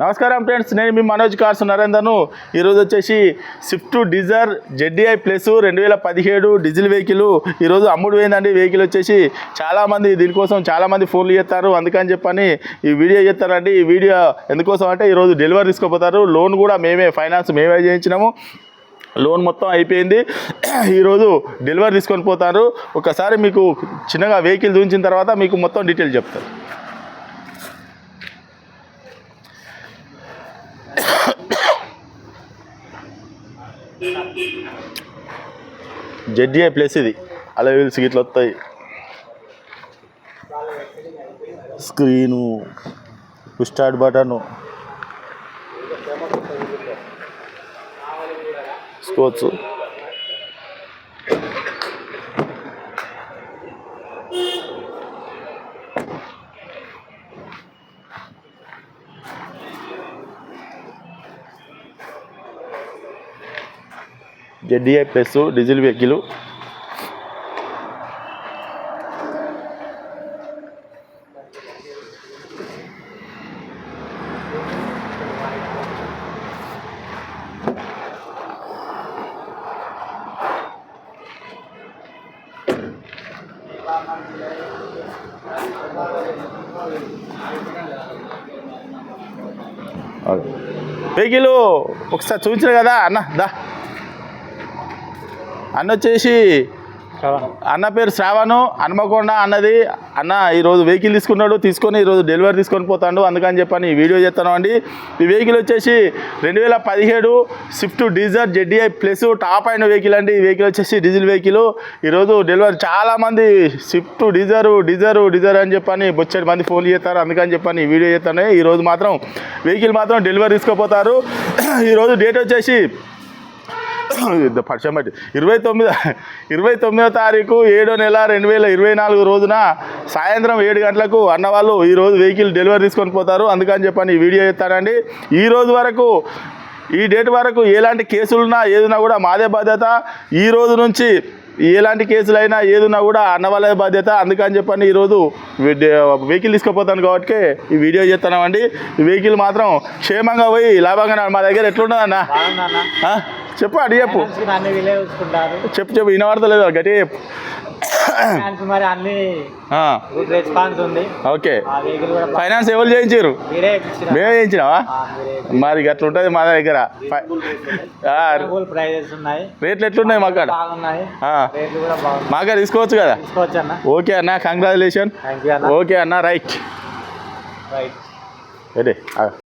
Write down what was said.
నమస్కారం ఫ్రెండ్స్ నేను మీ మనోజ్ కార్స్ నరేందర్ను. ఈరోజు వచ్చేసి స్విఫ్ట్ డిజర్ జెడ్డీఐ ప్లస్ రెండు వేల పదిహేడు డీజిల్ వెహికల్. ఈరోజు అమ్ముడు పోయిందండి వెహికల్ వచ్చేసి చాలామంది దీనికోసం చాలామంది ఫోన్లు చేస్తారు. అందుకని చెప్పని ఈ వీడియో చేస్తారండి ఈ వీడియో ఎందుకోసం అంటే ఈరోజు డెలివరీ తీసుకోపోతారు. లోన్ కూడా మేమే ఫైనాన్స్ మేమే చేయించినాము. లోన్ మొత్తం అయిపోయింది. ఈరోజు డెలివరీ తీసుకొని పోతారు. ఒకసారి మీకు చిన్నగా వెహికల్ చూపించిన తర్వాత మీకు మొత్తం డీటెయిల్ చెప్తారు. జెడ్డీఐ ప్లస్ ఇది. అలా వీల్స్ ఇట్లా వస్తాయి. Screen start button scores ZDI plus diesel vehicle vehicle ఒకసారి చూపించిన కదా అన్న దా అన్న వచ్చేసి అన్న పేరు శ్రావణు హన్మకొండ అన్నది. అన్న ఈరోజు వెహికల్ తీసుకున్నాడు తీసుకొని ఈరోజు డెలివరీ తీసుకొని పోతాడు. అందుకని చెప్పని ఈ వీడియో చేస్తాను అండి. ఈ వెహికల్ వచ్చేసి రెండు వేల పదిహేడు Swift Dzire ZDI plus top అయిన వెహికల్ అండి. ఈ వెహికల్ వచ్చేసి డీజిల్ వెహికల్. ఈరోజు డెలివరీ చాలామంది స్విఫ్ట్ డీజరు డీజరు డీజర్ అని చెప్పని బొచ్చడి మంది ఫోన్ చేస్తారు. అందుకని చెప్పని ఈ వీడియో చేస్తాను ఈరోజు మాత్రం వెహికల్ మాత్రం డెలివరీ తీసుకుపోతారు. ఈరోజు డేట్ వచ్చేసి పరిచయం బట్టి ఇరవై తొమ్మిది ఇరవై తొమ్మిదో తారీఖు ఏడో నెల రెండు వేల ఇరవై నాలుగు రోజున సాయంత్రం ఏడు గంటలకు అన్నవాళ్ళు ఈరోజు వెహికల్ డెలివరీ తీసుకొని పోతారు. అందుకని చెప్పని ఈ వీడియో చేస్తానండి. ఈ రోజు వరకు ఈ డేట్ వరకు ఎలాంటి కేసులున్నా ఏదున్నా కూడా మాదే బాధ్యత. ఈ రోజు నుంచి ఎలాంటి కేసులైనా ఏదున్నా కూడా అన్న వాళ్ళ బాధ్యత. అందుకని చెప్పని ఈరోజు వెహికల్ తీసుకుపోతాను కాబట్టి ఈ వీడియో చేస్తున్నామండి ఈ వెహికల్ మాత్రం క్షేమంగా పోయి లాభంగా మా దగ్గర ఆ? చెప్పు అడి చెప్పు. అన్ని చూసుకుంటారు. చెప్పు చెప్పు వినబడతలేదు గట్టి చెప్పు. ఫైనాన్స్ మరి అన్ని ఆ, గుడ్ రెస్పాన్స్ ఉంది. ఓకే. ఫైనాన్స్ ఎవరు చేయించారు? మేమే చేయించినావా? మరి గట్ల ఉంటుంది మా దగ్గర. రేట్లు ఎట్లున్నాయి మాకాడ మాకాడ తీసుకోవచ్చు కదా? ఓకే అన్న కంగ్రాచులేషన్ ఓకే అన్న రైట్. Right ready